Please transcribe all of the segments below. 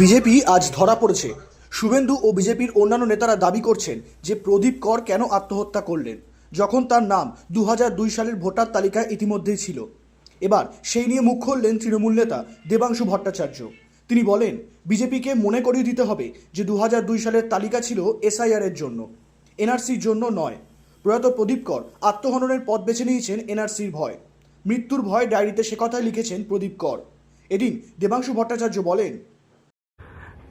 BJP আজ ধরা পড়েছে। শুভেন্দু ও বিজেপির অন্যান্য নেতারা দাবি করছেন যে প্রদীপ কর কেন আত্মহত্যা করলেন, যখন তার নাম দু হাজার দুই সালের ভোটার তালিকায় ইতিমধ্যেই ছিল। এবার সেই নিয়ে মুখ খুললেন তৃণমূল নেতা দেবাংশু ভট্টাচার্য। তিনি বলেন, বিজেপিকে মনে করিয়ে দিতে হবে যে দু হাজার দুই সালের তালিকা ছিল এসআইআর এর জন্য। এনআরসির জন্য নয়। প্রয়াত প্রদীপ কর আত্মহননের পথ বেছে নিয়েছেন এনআরসির ভয়। মৃত্যুর ভয় ডায়েরিতে সে কথাই লিখেছেন প্রদীপ কর। এদিন দেবাংশু ভট্টাচার্য বলেন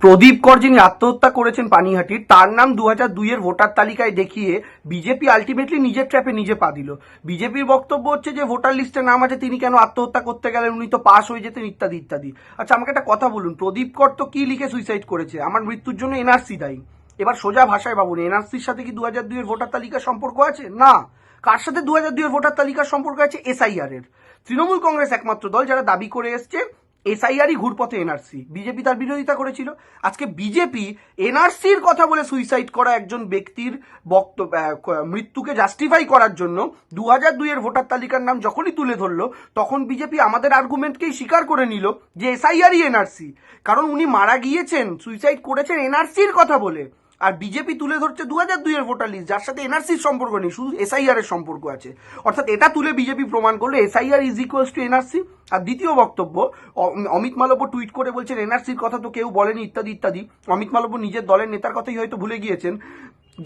প্রদীপ কর যিনি আত্মহত্যা করেছেন পানিহাটির তার নাম দু হাজার দুইয়ের ভোটার তালিকায় দেখিয়ে বিজেপি আলটিমেটলি নিজের ট্র্যাপে নিজে পা দিল। বিজেপির বক্তব্য হচ্ছে যে ভোটার লিস্টে নাম আছে, তিনি কেন আত্মহত্যা করতে গেলেন, উনি তো পাস হয়ে যেতেন, ইত্যাদি ইত্যাদি। আচ্ছা আমাকে একটা কথা বলুন, প্রদীপ কর তো কি লিখে সুইসাইড করেছে? আমার মৃত্যুর জন্য এনআরসি দায়ী। এবার সোজা ভাষায় বাবুন এনআরসির সাথে কি দু হাজার দুইয়ের ভোটার তালিকার সম্পর্ক আছে? না। কার সাথে দু হাজার দুইয়ের ভোটার তালিকার সম্পর্ক আছে? এসআইআর এর। তৃণমূল কংগ্রেস একমাত্র দল যারা দাবি করে এসছে এসআইআরই ঘুরপথে এনআরসি বিজেপি তার বিরোধিতা করেছিল। আজকে বিজেপি এনআরসির কথা বলে সুইসাইড করা একজন ব্যক্তির বক্তব্য মৃত্যুকে জাস্টিফাই করার জন্য দু হাজার দুইয়ের ভোটার তালিকার নাম যখনই তুলে ধরলো, তখন বিজেপি আমাদের আর্গুমেন্টকেই স্বীকার করে নিল যে এসআইআরই এনআরসি কারণ উনি মারা গিয়েছেন সুইসাইড করেছেন এনআরসির কথা বলে। আর বিজেপি তুলে ধরছে দু হাজার দুইয়ের ভোটার লিস্ট যার সাথে এনআরসির সম্পর্ক নেই, শুধু এসআইআর এর সম্পর্ক আছে। অর্থাৎ এটা তুলে বিজেপি প্রমাণ করল SIR is equals to NRC আর দ্বিতীয় বক্তব্য অমিত মালব্য টুইট করে বলছেন এনআরসির কথা তো কেউ বলেনি, ইত্যাদি ইত্যাদি। অমিত মালব্য নিজের দলের নেতার কথাই হয়তো ভুলে গিয়েছেন।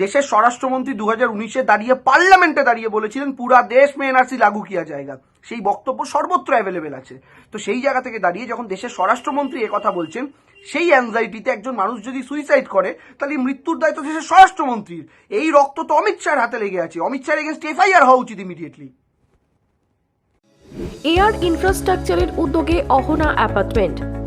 দেশের স্বরাষ্ট্রমন্ত্রী দু হাজার উনিশে দাঁড়িয়ে, পার্লামেন্টে দাঁড়িয়ে বলেছিলেন, পুরা দেশ মে এনআরসি লাগু কিয়া জায়গা। সেই বক্তব্য সর্বত্র অ্যাভেলেবেল আছে। তো সেই জায়গা থেকে দাঁড়িয়ে যখন দেশের স্বরাষ্ট্রমন্ত্রী কথা বলছেন, সেই অ্যাংজাইটিতে একজন মানুষ যদি সুইসাইড করে, তাহলে মৃত্যুর দায়িত্ব দেশের স্বরাষ্ট্রমন্ত্রীর। এই রক্ত তো অমিত শাহের হাতে লেগে আছে। অমিত শাহের এগেনস্ট এফআইআর হওয়া উচিত ইমিডিয়েটলি এয়ার ইনফ্রাস্ট্রাকচারের উদ্যোগে অহনা অ্যাপার্টমেন্ট